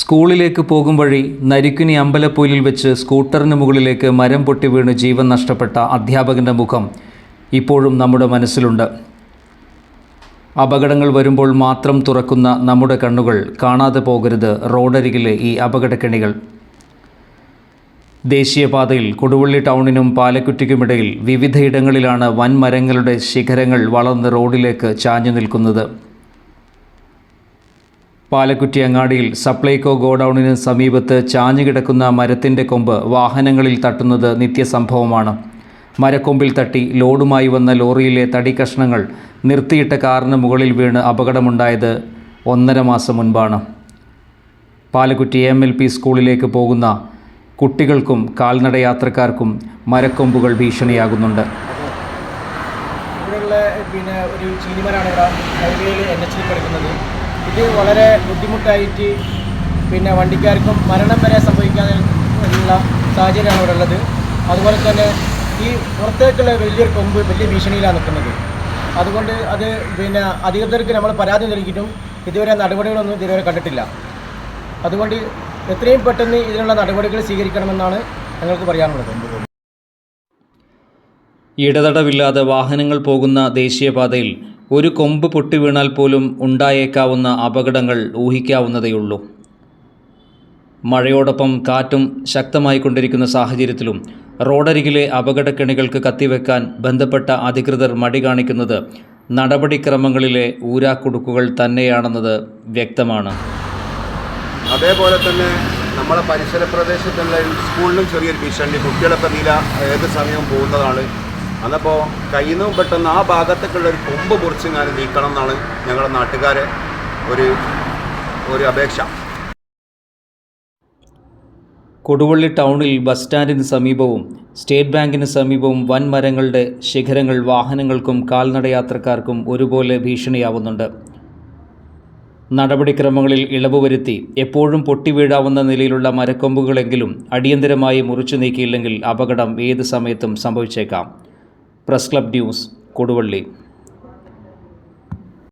സ്കൂളിലേക്ക് പോകും വഴി നരിക്കുനി അമ്പലപ്പൊയിലിൽ വെച്ച് സ്കൂട്ടറിന് മുകളിലേക്ക് മരം പൊട്ടി വീണ് ജീവൻ നഷ്ടപ്പെട്ട അധ്യാപകന്റെ മുഖം ഇപ്പോഴും നമ്മുടെ മനസ്സിലുണ്ട്. അപകടങ്ങൾ വരുമ്പോൾ മാത്രം തുറക്കുന്ന നമ്മുടെ കണ്ണുകൾ കാണാതെ പോകരുത് റോഡരികിലെ ഈ അപകടക്കെണികൾ. ദേശീയപാതയിൽ കൊടുവള്ളി ടൗണിനും പാലക്കുറ്റിക്കുമിടയിൽ വിവിധയിടങ്ങളിലാണ് വൻമരങ്ങളുടെ ശിഖരങ്ങൾ വളർന്ന് റോഡിലേക്ക് ചാഞ്ഞു നിൽക്കുന്നത്. പാലക്കുറ്റി അങ്ങാടിയിൽ സപ്ലൈകോ ഗോഡൌണിന് സമീപത്ത് ചാഞ്ഞുകിടക്കുന്ന മരത്തിന്റെ കൊമ്പ് വാഹനങ്ങളിൽ തട്ടുന്നത് നിത്യസംഭവമാണ്. മരക്കൊമ്പിൽ തട്ടി ലോഡുമായി വന്ന ലോറിയിലെ തടി കഷ്ണങ്ങൾ നിർത്തിയിട്ട കാറിന് മുകളിൽ വീണ് അപകടമുണ്ടായത് ഒന്നര മാസം മുൻപാണ്. പാലക്കുറ്റി എം എൽ പി സ്കൂളിലേക്ക് പോകുന്ന കുട്ടികൾക്കും കാൽനടയാത്രക്കാർക്കും മരക്കൊമ്പുകൾ ഭീഷണിയാകുന്നുണ്ട്. പിന്നെ ഒരു ചീനിമരാണ് ഹൈവേയിൽ എൻ എച്ചിൽ കിടക്കുന്നത്. ഇത് വളരെ ബുദ്ധിമുട്ടായിട്ട് പിന്നെ വണ്ടിക്കാർക്കും മരണം വരെ സംഭവിക്കാനുള്ള സാഹചര്യമാണ് ഇവിടെ ഉള്ളത്. അതുപോലെ തന്നെ ഈ പുറത്തേക്കുള്ള വലിയൊരു കൊമ്പ് വലിയ ഭീഷണിയിലാണ് നിൽക്കുന്നത്. അതുകൊണ്ട് അത് പിന്നെ അധികൃതർക്ക് നമ്മൾ പരാതി നൽകിയിട്ടും ഇതുവരെ നടപടികളൊന്നും ഇതുവരെ കണ്ടിട്ടില്ല. അതുകൊണ്ട് എത്രയും പെട്ടെന്ന് ഇതിനുള്ള നടപടികൾ സ്വീകരിക്കണമെന്നാണ് ഞങ്ങൾക്ക് പറയാനുള്ളത്. ഇടതടവില്ലാതെ വാഹനങ്ങൾ പോകുന്ന ദേശീയപാതയിൽ ഒരു കൊമ്പ് പൊട്ടി വീണാൽ പോലും ഉണ്ടായേക്കാവുന്ന അപകടങ്ങൾ ഊഹിക്കാവുന്നതേയുള്ളൂ. മഴയോടൊപ്പം കാറ്റും ശക്തമായി കൊണ്ടിരിക്കുന്ന സാഹചര്യത്തിലും റോഡരികിലെ അപകടക്കെണികൾക്ക് കത്തിവെക്കാൻ ബന്ധപ്പെട്ട അധികൃതർ മടി കാണിക്കുന്നത് നടപടിക്രമങ്ങളിലെ ഊരാക്കുടുക്കുകൾ തന്നെയാണെന്നത് വ്യക്തമാണ്. അതേപോലെ തന്നെ നമ്മുടെ പരിസര പ്രദേശത്തുള്ള സ്കൂളിലും ചെറിയൊരു ഭീഷണി. കുട്ടികളൊക്കെ നില ഏത് സമയവും പോകുന്നതാണ്. അന്നപ്പോൾ കയ്യിൽ നിന്ന് പെട്ടെന്ന് ആ ഭാഗത്തേക്കുള്ള ഒരു കൊമ്പ് ഞാൻ നീക്കണം എന്നാണ് ഞങ്ങളുടെ നാട്ടുകാരെ ഒരു ഒരു അപേക്ഷ. കൊടുവള്ളി ടൗണിൽ ബസ് സ്റ്റാൻഡിന് സമീപവും സ്റ്റേറ്റ് ബാങ്കിന് സമീപവും വൻ മരങ്ങളുടെ ശിഖരങ്ങൾ വാഹനങ്ങൾക്കും കാൽനടയാത്രക്കാർക്കും ഒരുപോലെ ഭീഷണിയാവുന്നുണ്ട്. നടപടിക്രമങ്ങളിൽ ഇളവ് വരുത്തി എപ്പോഴും പൊട്ടിവീഴാവുന്ന നിലയിലുള്ള മരക്കൊമ്പുകളെങ്കിലും അടിയന്തരമായി മുറിച്ചു നീക്കിയില്ലെങ്കിൽ അപകടം ഏത് സമയത്തും സംഭവിച്ചേക്കാം. Press club news Koduvally